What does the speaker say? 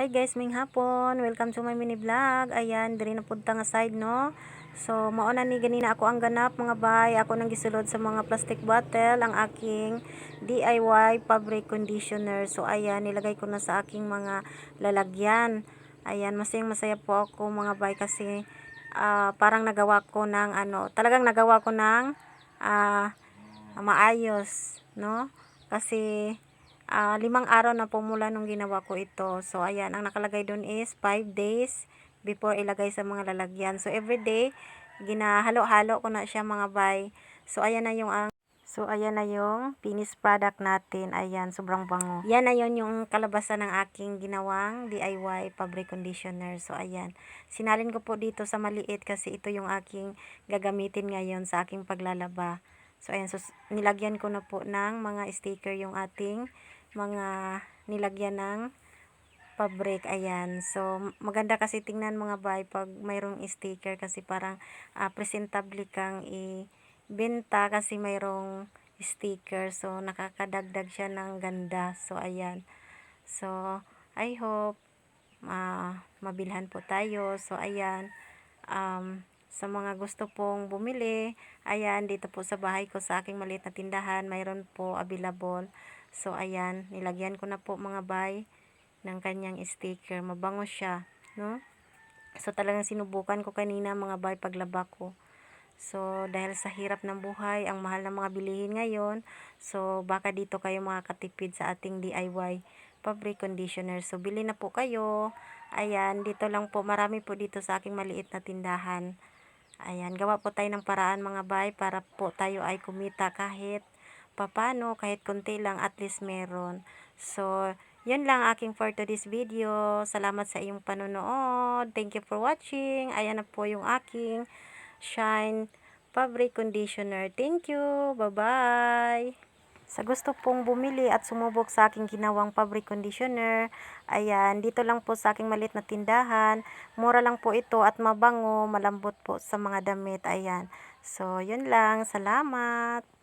Hi guys, ming hapon. Welcome to my mini vlog. Ayan, diri na punta nga side no. So, mauna ni ganina ako ang ganap mga bay. Ako nang gisulod sa mga plastic bottle ang aking DIY fabric conditioner. So, ayan, nilagay ko na sa aking mga lalagyan. Ayan, masayang masaya po ako mga bay kasi ah, parang nagawa ko ng ano, talagang nagawa ko ng ah, maayos, no? Kasi ah, limang araw na po mula nung ginawa ko ito. So, ayan, ang nakalagay doon is 5 days before ilagay sa mga lalagyan. So, everyday, ginahalo-halo ko na siya mga bay. So, ayan na yung ang So, ayan na yung finished product natin. Ayan, sobrang bango. Yan na yun yung kalabasan ng aking ginawang DIY fabric conditioner. So, ayan. Sinalin ko po dito sa maliit kasi ito yung aking gagamitin ngayon sa aking paglalaba. So, ayan. So, nilagyan ko na po ng mga sticker yung ating mga nilagyan ng fabric. Ayan. So, maganda kasi tingnan mga bay pag mayroong sticker kasi parang ah, presentable kang ibenta kasi mayroong sticker. So, nakakadagdag siya ng ganda. So, ayan. So, I hope ah, mabilhan po tayo. So, ayan. Um, sa mga gusto pong bumili, ayan, dito po sa bahay ko sa aking maliit na tindahan, mayroon po available. So, ayan, nilagyan ko na po mga bay ng kanyang sticker. Mabango siya, no? So, talagang sinubukan ko kanina mga bay paglaba ko. So, dahil sa hirap ng buhay, ang mahal ng mga bilihin ngayon, so, baka dito kayo makakatipid sa ating DIY fabric conditioner. So, bili na po kayo. Ayan, dito lang po, marami po dito sa aking maliit na tindahan. Ayan, gawa po tayo ng paraan mga bay para po tayo ay kumita kahit papano, kahit konti lang, at least meron. So, yun lang aking for today's video. Salamat sa iyong panonood. Thank you for watching. Ayan na po yung aking Shine Fabric Conditioner. Thank you. Bye-bye. Sa gusto pong bumili at sumubok sa aking ginawang fabric conditioner, ayan, dito lang po sa aking malit na tindahan. Mura lang po ito at mabango, malambot po sa mga damit. Ayan. So, yun lang. Salamat.